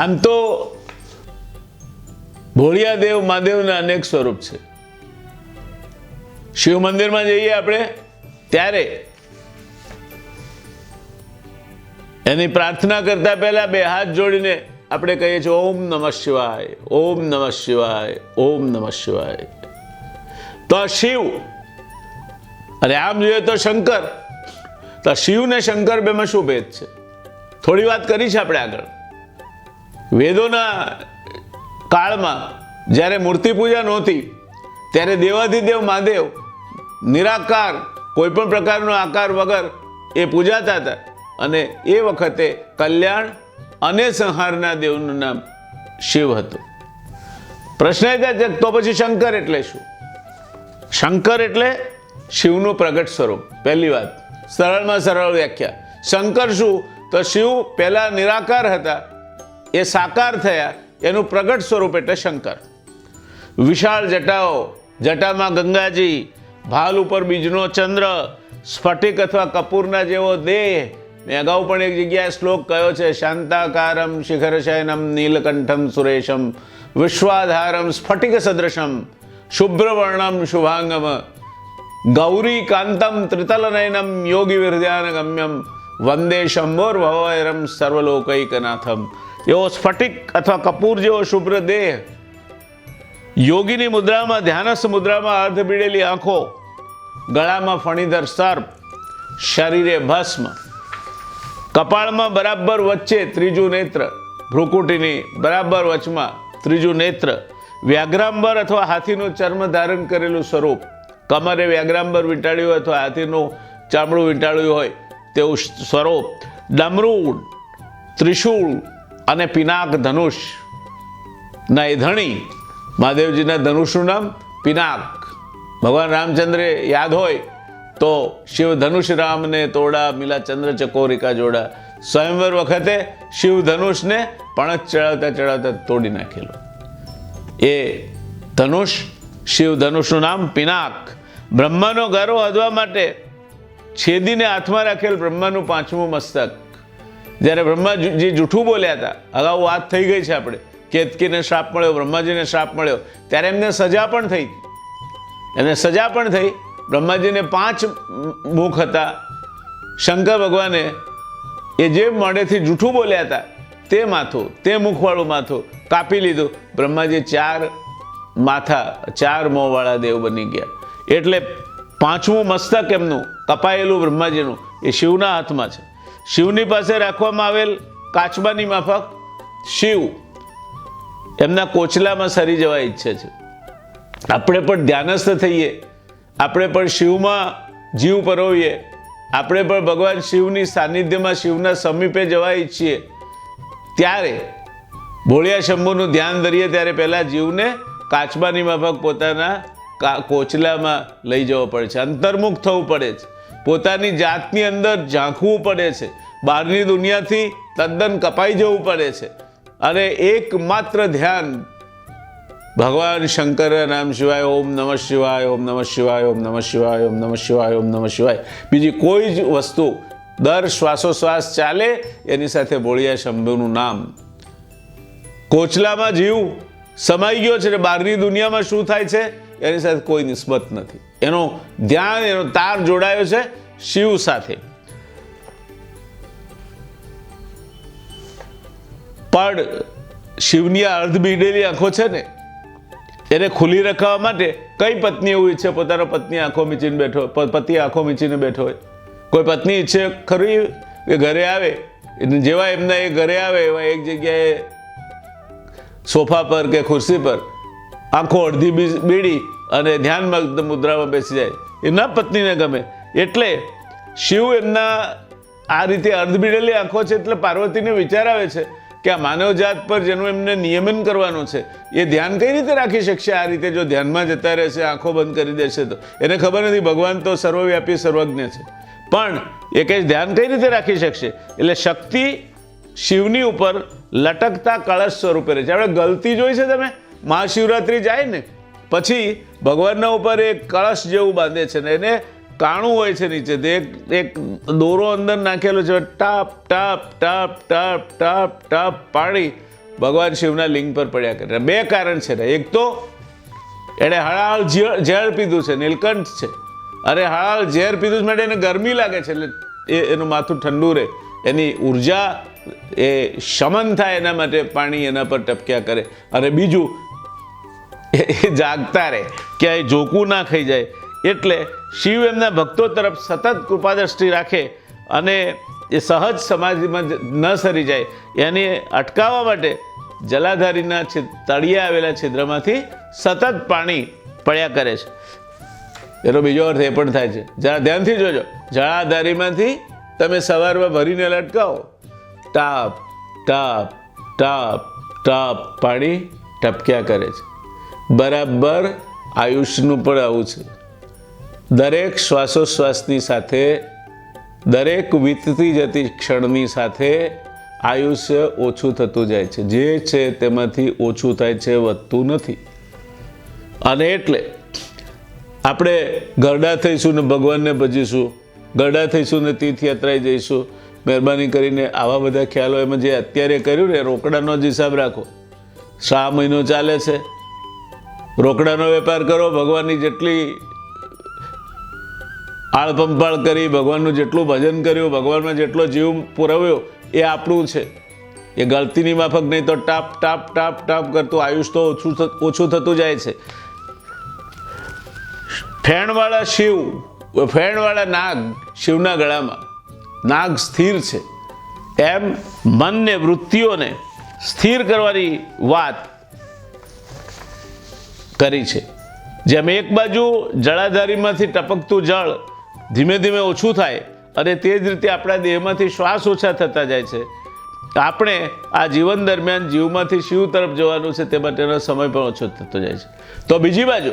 આમ તો ભોળિયા દેવ મહાદેવના અનેક સ્વરૂપ છે. શિવ મંદિરમાં જઈએ આપણે, ત્યારે એની પ્રાર્થના કરતા પહેલા બે હાથ જોડીને આપણે કહીએ છીએ, ઓમ નમઃ શિવાય, ઓમ નમઃ શિવાય, ઓમ નમઃ શિવાય. તો શિવ, અને આમ જોઈએ તો શંકર, તો શિવ ને શંકર બેમાં શું ભેદ છે. થોડી વાત કરી છે આપણે આગળ. વેદોના કાળમાં જ્યારે મૂર્તિ પૂજા નહોતી, ત્યારે દેવાધિદેવ મહાદેવ નિરાકાર કોઈ પણ પ્રકારનો આકાર વગર એ પૂજાતા હતા. અને એ વખતે કલ્યાણ અને સંહારના દેવનું નામ શિવ હતું. પ્રશ્ન એ તો પછી શંકર એટલે શું? શંકર એટલે શિવનું પ્રગટ સ્વરૂપ. પહેલી વાત. સરળમાં સરળ વ્યાખ્યા. શંકર શું? તો શિવ પહેલાં નિરાકાર હતા એ સાકાર થયા, એનું પ્રગટ સ્વરૂપ એટલે શંકર. વિશાળ જટાઓ, જટામાં ગંગાજી, ભાલ ઉપર બીજનો ચંદ્ર, સ્ફટિક અથવા કપૂરના જેવો દેહ. મેં અગાઉ પણ એક જગ્યાએ શ્લોક કયો છે, શાંતાકારમ શિખરશયનમ નીલકંઠમ સુરેશમ, વિશ્વાધારમ સ્ફટિક સદૃશમ, શુભ્રવર્ણમ શુભાંગમ ગૌરી કાંતમ ત્રિતલનયનમ યોગી વિહૃદયાન ગમ્યમ વંદે શંભોર ભવયરમ સર્વલોકૈકનાથમ. એવો સ્ફટિક અથવા કપૂર જેવો શુભ્ર દેહ યોગીની મુદ્રામાં, ધ્યાનસ્થ મુદ્રામાં અર્ધ પીડેલી આંખો, ગળામાં ફણીધર સર્પ, શરીરે ભસ્મ, કપાળમાં બરાબર વચ્ચે ત્રીજું નેત્ર, ભ્રુકુટીની બરાબર વચમાં ત્રીજું નેત્ર, વ્યાઘ્રાંબર અથવા હાથીનું ચર્મ ધારણ કરેલું સ્વરૂપ, કમરે વ્યાઘ્રાંબર વીંટાળ્યું અથવા હાથીનું ચામડું વીંટાળ્યું હોય તેવું સ્વરૂપ ડમરૂ ત્રિશૂળ અને પિનાક ધનુષ. ના એ ધણી મહાદેવજીના ધનુષનું નામ પિનાક. ભગવાન રામચંદ્રે યાદ હોય તો શિવ ધનુષ રામને તોડા, મિલા ચંદ્ર ચકોરિકા જોડા. સ્વયંવર વખતે શિવ ધનુષને પણત ચડાવતા ચડાવતા તોડી નાખેલો. એ ધનુષ, શિવ ધનુષનું નામ પિનાક. બ્રહ્માનો ગારો વધવા માટે છેદીને હાથમાં રાખેલ બ્રહ્માનું પાંચમું મસ્તક. જ્યારે બ્રહ્માજી જૂઠું બોલ્યા હતા, અગાઉ વાત થઈ ગઈ છે આપણે, કેતકીને શ્રાપ મળ્યો, બ્રહ્માજીને શ્રાપ મળ્યો, ત્યારે એમને સજા પણ થઈ એમને સજા પણ થઈ, બ્રહ્માજીને પાંચ મુખ હતા. શંકર ભગવાને એ જે મોઢેથી જૂઠું બોલ્યા હતા, તે માથું, તે મુખવાળું માથું કાપી લીધું. બ્રહ્માજી ચાર માથા, ચાર મોંવાળા દેવ બની ગયા. એટલે પાંચમું મસ્તક એમનું, કપાયેલું બ્રહ્માજીનું, એ શિવના હાથમાં છે. શિવની પાસે રાખવામાં આવેલ કાચબાની માફક શિવ. એમના કોચલામાં સરી જવા ઈચ્છે છે. આપણે પણ ધ્યાનસ્થ થઈએ. આપણે પણ શિવમાં જીવ પરોવીએ. આપણે પણ ભગવાન શિવની સાનિધ્યમાં શિવના સમીપે જવા ઈચ્છીએ. ત્યારે ભોળિયા શંભુનું ધ્યાન ધરીએ ત્યારે પહેલાં જીવને કાચબાની માફક પોતાના કોચલામાં લઈ જવો પડે છે. અંતર્મુખ થવું પડે છે. પોતાની જાતની અંદર ઝાંખવું પડે છે. બહારની દુનિયાથી તદ્દન કપાઈ જવું પડે છે. અને એકમાત્ર ધ્યાન ભગવાન શંકર નામ શિવાય, ઓમ નમઃ શિવાય, ઓમ નમઃ શિવાય, ઓમ નમઃ શિવાય, ઓમ નમઃ શિવાય, ઓમ નમઃ શિવાય. બીજી કોઈ જ વસ્તુ દર શ્વાસોશ્વાસ ચાલે, એની સાથે બોળિયા શંભુનું નામ. કોચલામાં જીવ સમાઈ ગયો છે ને બહારની દુનિયામાં શું થાય છે? એની સાથે કોઈ નિસ્બત નથી. એનો ધ્યાન, એનો તાર જોડાયો છે શિવ સાથે. પણ શિવની આ અર્ધ બીડેલી આંખો છે ને, એને ખુલ્લી રખાવવા માટે કઈ પત્ની એવું ઈચ્છે? પોતાનો પત્ની આંખો મીચીને બેઠો પતિ આંખો મીચીને બેઠો હોય. કોઈ પત્ની ઈચ્છે ખરી કે ઘરે આવે? જેવા એમના એ ઘરે આવે, એવા એક જગ્યાએ સોફા પર કે ખુરશી પર આંખો અડધી બીડી અને ધ્યાનમાં મુદ્રામાં બેસી જાય. એના પત્નીને ગમે. એટલે શિવ એમના આ રીતે અર્ધબીડેલી આંખો છે એટલે પાર્વતીને વિચાર આવે છે કે આ માનવજાત પર જેનું એમને નિયમન કરવાનું છે, એ ધ્યાન કઈ રીતે રાખી શકશે? આ રીતે જો ધ્યાનમાં જતા રહેશે, આંખો બંધ કરી દેશે તો. એને ખબર નથી, ભગવાન તો સર્વવ્યાપી, સર્વજ્ઞ છે. પણ એ કંઈ ધ્યાન કઈ રીતે રાખી શકશે? એટલે શક્તિ શિવની ઉપર લટકતા કળશ સ્વરૂપે રહે છે. આપણે ગલતી જોઈ છે તમે? મહાશિવરાત્રિ જાય ને પછી ભગવાનના ઉપર એક કળશ જેવું બાંધે છે ને એને કાણું હોય છે નીચે તે એક દોરો અંદર નાખેલો છે, ટાપ ટાપ ટાપ ટાપ ટાપ ટાપ પાણી ભગવાન શિવના લિંગ પર પડ્યા કરે. બે કારણ છે ને. એક તો એણે હળાહળ ઝેર પીધું છે, નીલકંઠ છે. અરે હળાહળ ઝેર પીધું માટે એને ગરમી લાગે છે, એટલે એ, એનું માથું ઠંડુ રહે. એની ઊર્જા એ શમન થાય એના માટે પાણી એના પર ટપક્યા કરે. અને બીજું એ જાગતા રહે, ક્યાંય જોકું ના ખાઈ જાય. એટલે શિવ એમના ભક્તો તરફ સતત કૃપાદ્રષ્ટિ રાખે અને એ સહજ સમાજમાં ન સરી જાય. એને અટકાવવા માટે જલાધારીના તળિયે આવેલા છિદ્રમાંથી સતત પાણી પડ્યા કરે છે. એનો બીજો અર્થ એ પણ થાય છે. જરા ધ્યાનથી જોજો. જળાધારીમાંથી તમે સવારમાં ભરીને લટકાવો. ટાપ ટાપ ટાપ ટાપ પાણી ટપક્યા કરે છે. બરાબર આયુષ્યનું પણ આવું છે. દરેક શ્વાસોશ્વાસની સાથે, દરેક વીતતી જતી ક્ષણની સાથે આયુષ્ય ઓછું થતું જાય છે. જે છે તેમાંથી ઓછું થાય છે, વધતું નથી. અને એટલે આપણે ગરડા થઈશું ને ભગવાનને ભજીશું, ગરડા થઈશું ને તીર્થયાત્રાએ જઈશું, મહેરબાની કરીને આવા બધા ખ્યાલો એમાં જે અત્યારે કર્યું ને રોકડાનો જ હિસાબ રાખો. શા મહિનો ચાલે છે? રોકડાનો વેપાર કરો, ભગવાનની જેટલી આળપંપાળ કરી, ભગવાનનું જેટલું ભજન કર્યું, ભગવાનમાં જેટલો જીવ પુરવ્યો, એ આપણું છે. એ ગળતીની માફક નહીં તો ટાપ ટાપ ટાપ ટાપ કરતું આયુષ તો ઓછું ઓછું થતું જાય છે. ફેણવાળા શિવ, ફેણવાળા નાગ શિવના ગળામાં. નાગ સ્થિર છે. એમ મનને, વૃત્તિઓને સ્થિર કરવાની વાત કરી છે. જેમ એક બાજુ જળાધારીમાંથી ટપકતું જળ ધીમે ધીમે ઓછું થાય અને તે જ રીતે આપણા દેહમાંથી શ્વાસ ઓછા થતા જાય છે. આપણે આ જીવન દરમિયાન જીવમાંથી શિવ તરફ જવાનું છે તે માટેનો સમય પણ ઓછો થતો જાય છે. તો બીજી બાજુ,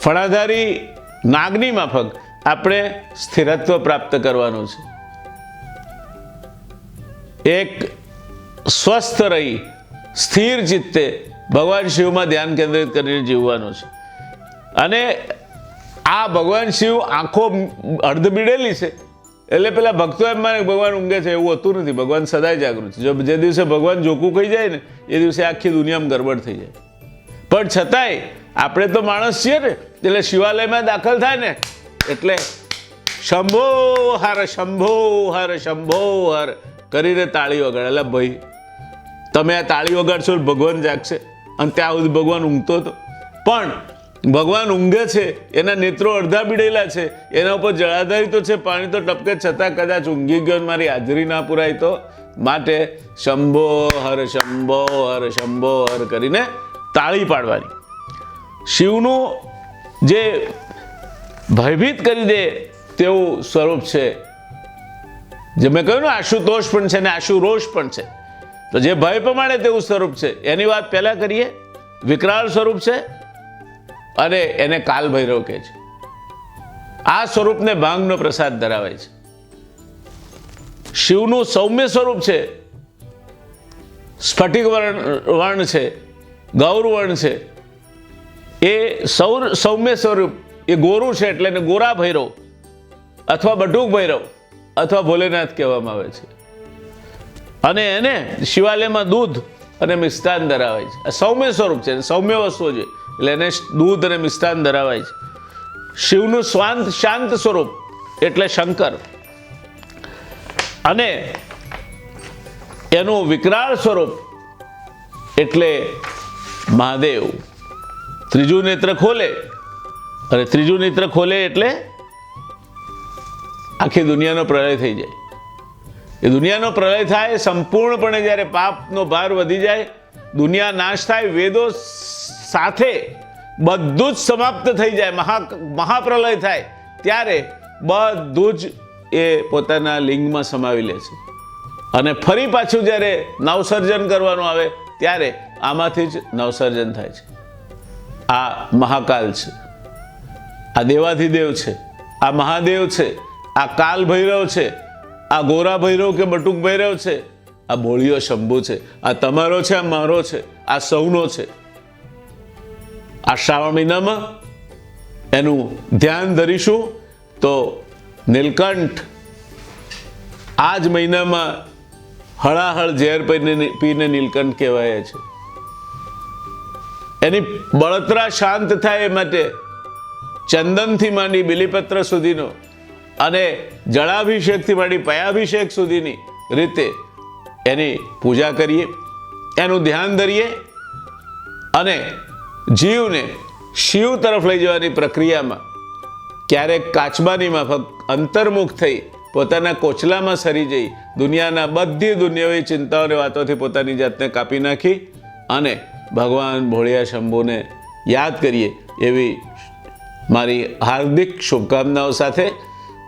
ફળાધારી નાગની માફક આપણે સ્થિરત્વ પ્રાપ્ત કરવાનું છે. એક સ્વસ્થ રહી, સ્થિર ચિત્તે ભગવાન શિવમાં ધ્યાન કેન્દ્રિત કરીને જીવવાનું છે. અને આ ભગવાન શિવ આંખો અર્ધ બીડેલી છે. એટલે પેલા ભક્તો એમ માને ભગવાન ઊંઘે છે, એવું હોતું નથી. ભગવાન સદાય જાગૃત છે. જો જે દિવસે ભગવાન જોકું કહી જાય ને, એ દિવસે આખી દુનિયામાં ગરબડ થઈ જાય. પણ છતાંય આપણે તો માણસ છીએ ને, એટલે શિવાલયમાં દાખલ થાય ને, એટલે શંભો હર શંભો હર શંભો હર કરીને તાળી વગાડે. એટલે ભાઈ, તમે આ તાળી વગાડશો ભગવાન જાગશે. અને ત્યાં સુધી ભગવાન ઊંઘતો હતો. પણ ભગવાન ઊંઘે છે, એના નેત્રો અડધા બીડેલા છે, એના ઉપર જળાધારી તો છે, પાણી તો ટપકે છતાં કદાચ ઊંઘી ગયો મારી હાજરી ના પુરાય તો. માટે શંભો હર શંભો હર શંભો હર કરીને તાળી પાડવાની. શિવનું જે ભયભીત કરી દે તેવું સ્વરૂપ છે. જે મેં કહ્યું ને આશુતોષ પણ છે ને આશુરોષ પણ છે. તો જે ભય પ્રમાણે તેવું સ્વરૂપ છે, એની વાત પહેલાં કરીએ. વિકરાળ સ્વરૂપ છે અને એને કાલ ભૈરવ કહે છે. આ સ્વરૂપને ભાંગનો પ્રસાદ ધરાવે છે. શિવનું સૌમ્ય સ્વરૂપ છે, સ્ફટિક વર્ણ વર્ણ છે, ગૌર વર્ણ છે. એ સૌર, સૌમ્ય સ્વરૂપ, એ ગોરું છે એટલે એને ગોરા ભૈરવ અથવા બટુક ભૈરવ અથવા ભોલેનાથ કહેવામાં આવે છે. અને એને શિવાલયમાં દૂધ અને મિષ્ટાન ધરાવાય છે. આ સૌમ્ય સ્વરૂપ છે સૌમ્ય વસ્તુઓ છે. એટલે એને દૂધ અને મિષ્ટાન ધરાવાય છે. શિવનું સ્વાંત, શાંત સ્વરૂપ એટલે શંકર. અને એનું વિકરાળ સ્વરૂપ એટલે મહાદેવ. ત્રીજું નેત્ર ખોલે અને ત્રીજું નેત્ર ખોલે એટલે આખી દુનિયાનો પ્રલય થઈ જાય. એ દુનિયાનો પ્રલય થાય, સંપૂર્ણપણે જ્યારે પાપનો ભાર વધી જાય, દુનિયા નાશ થાય, વેદો સાથે બધું જ સમાપ્ત થઈ જાય, મહા મહાપ્રલય થાય, ત્યારે બધું જ એ પોતાના લિંગમાં સમાવી લે છે. અને ફરી પાછું જ્યારે નવસર્જન કરવાનું આવે, ત્યારે આમાંથી જ નવસર્જન થાય છે. આ મહાકાલ છે. આ દેવાધિદેવ છે. આ મહાદેવ છે. આ કાલ ભૈરવ છે. આ ગોરા ભૈરવ કે બટુક ભૈરવ છે? આ બોળિયો શંભુ છે. આ તમારો છે, આ મારો છે, આ સૌનો છે. આ શ્રાવણ મહિનામાં એનું ધ્યાન ધરીશું તો નીલકંઠ આ જ મહિનામાં હળાહળ ઝેર પીને પીને નીલકંઠ કહેવાય છે. એની બળતરા શાંત થાય એ માટે ચંદનથી માંડી બિલીપત્ર સુધીનો અને જળાભિષેકથી માંડી પયાભિષેક સુધીની રીતે એની પૂજા કરીએ, એનું ધ્યાન ધરીએ અને જીવને શિવ તરફ લઈ જવાની પ્રક્રિયામાં ક્યારેક કાચબાની માફક અંતર્મુખ થઈ પોતાના કોચલામાં સરી જઈ દુનિયાના બધી દુનિયાવી ચિંતાઓ અને વાતોથી પોતાની જાતને કાપી નાખી અને ભગવાન ભોળિયા શંભુને યાદ કરીએ એવી મારી હાર્દિક શુભકામનાઓ સાથે